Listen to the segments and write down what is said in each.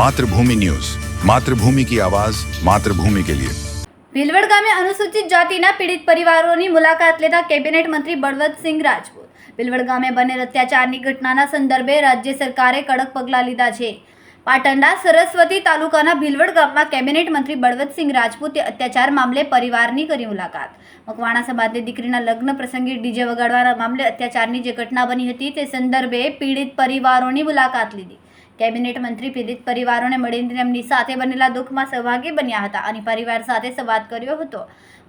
Mathrubhumi news Mathrubhumi કી આવાઝ માતૃભૂમિ કે લિયે ભીલવડ ગામે અનુસૂચિત જાતિના પીડિત પરિવારોની મુલાકાત લેતા કેબિનેટ મંત્રી બળવંતસિંહ રાજપૂત. ભીલવડ ગામે બનેલ અત્યાચારની ઘટનાના સંદર્ભે રાજ્ય સરકારે કડક પગલાં લીધા છે. પાટણના સરસ્વતી તાલુકાના ભીલવડ ગામમાં કેબિનેટ મંત્રી બળવંતસિંહ રાજપૂતે અત્યાચાર મામલે પરિવારની કરી મુલાકાત. મકવાણા સમાજની દીકરીના લગ્ન પ્રસંગે ડીજે વગાડવાના મામલે અત્યાચારની જે ઘટના બની હતી તે સંદર્ભે પીડિત પરિવારોની મુલાકાત લીધી. કેબિનેટ મંત્રી પીડિત પરિવારોને મળીને તેમની સાથે બનેલા દુઃખમાં સહભાગી બન્યા હતા. અને પરિવાર સાથે સંવાદ કર્યો હતો.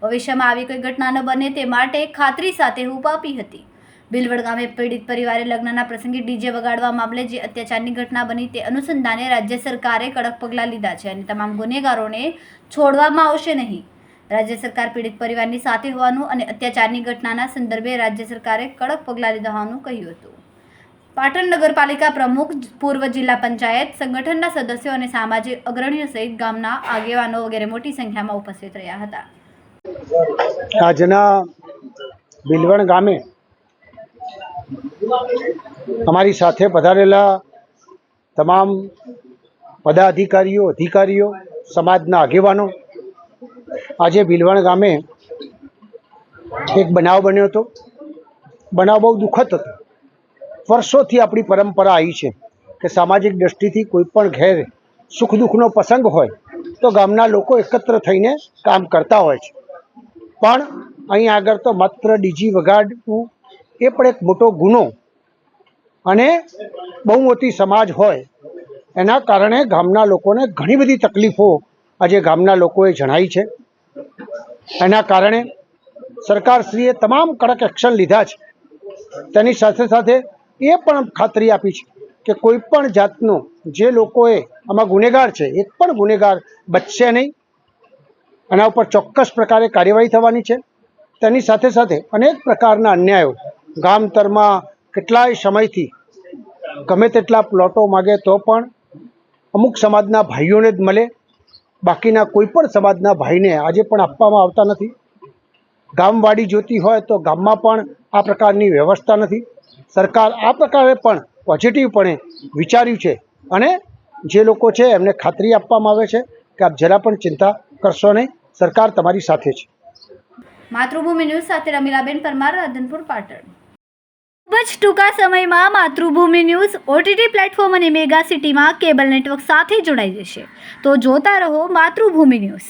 ભવિષ્યમાં આવી કોઈ ઘટના ન બને તે માટે ખાતરી સાથે હૂપ આપી હતી. બિલવડ ગામે પીડિત પરિવારે લગ્નના પ્રસંગે ડીજે વગાડવા મામલે જે અત્યાચારની ઘટના બની તે અનુસંધાને રાજ્ય સરકારે કડક પગલાં લીધા છે અને તમામ ગુનેગારોને છોડવામાં આવશે નહીં. રાજ્ય સરકાર પીડિત પરિવારની સાથે હોવાનું અને અત્યાચારની ઘટનાના સંદર્ભે રાજ્ય સરકારે કડક પગલાં લીધા હોવાનું કહ્યું હતું. પાટણ નગરપાલિકા પ્રમુખ પૂર્વ જિલ્લા પંચાયત, સંગઠનના સદસ્યો અને સામાજિક અગ્રણીઓ સહિત ગામના આગેવાનો વગેરે મોટી સંખ્યામાં ઉપસ્થિત રહ્યા હતા. આજના બિલવણ ગામે અમારી સાથે પધારેલા તમામ પદાધિકારીઓ, અધિકારીઓ, સમાજના આગેવાનો, આજે બિલવણ ગામે એક બનાવ બન્યો હતો. બનાવ બહુ દુઃખદ હતો. વર્ષોથી આપણી પરંપરા આવી છે કે સામાજિક દ્રષ્ટિથી કોઈ પણ ઘેર સુખ દુઃખનો પ્રસંગ હોય તો ગામના લોકો એકત્ર થઈને કામ કરતા હોય છે. પણ અહીં આગળ તો માત્ર ડીજી વગાડવું એ પણ એક મોટો ગુનો અને બહુ મોટી સમાજ હોય એના કારણે ગામના લોકોને ઘણી બધી તકલીફો આજે ગામના લોકોએ જણાવી છે. એના કારણે સરકારશ્રીએ તમામ કડક એક્શન લીધા છે. તેની સાથે સાથે એ પણ ખાતરી આપી છે કે કોઈ પણ જાતનો જે લોકોએ આમાં ગુનેગાર છે, એક પણ ગુનેગાર બચશે નહીં. આના ઉપર ચોક્કસ પ્રકારે કાર્યવાહી થવાની છે. તેની સાથે સાથે અનેક પ્રકારના અન્યાયો ગામતરમાં કેટલાય સમયથી ગમે તેટલા પ્લોટો માગે તો પણ અમુક સમાજના ભાઈઓને જ મળે. બાકીના કોઈ પણ સમાજના ભાઈને આજે પણ આપવામાં આવતા નથી. ગામવાડી જોતી હોય તો ગામમાં પણ આ પ્રકારની વ્યવસ્થા નથી. સરકાર આ પ્રકારે પણ પોઝિટિવપણે વિચાર્યું છે અને જે લોકો છે એમને ખાતરી આપવામાં આવે છે કે આપ જરા પણ ચિંતા કરશો નહીં. સરકાર તમારી સાથે છે. માતૃભૂમિ ન્યૂઝ સાથે રમીલાબેન પરમાર, રાધનપુર, પાટણ. ખૂબ જ ટૂંકા સમયમાં માતૃભૂમિ ન્યૂઝ ઓટીટી પ્લેટફોર્મ અને મેગા સિટીમાં કેબલ નેટવર્ક સાથે જોડાઈ જશે. તો જોતા રહો માતૃભૂમિ ન્યૂઝ.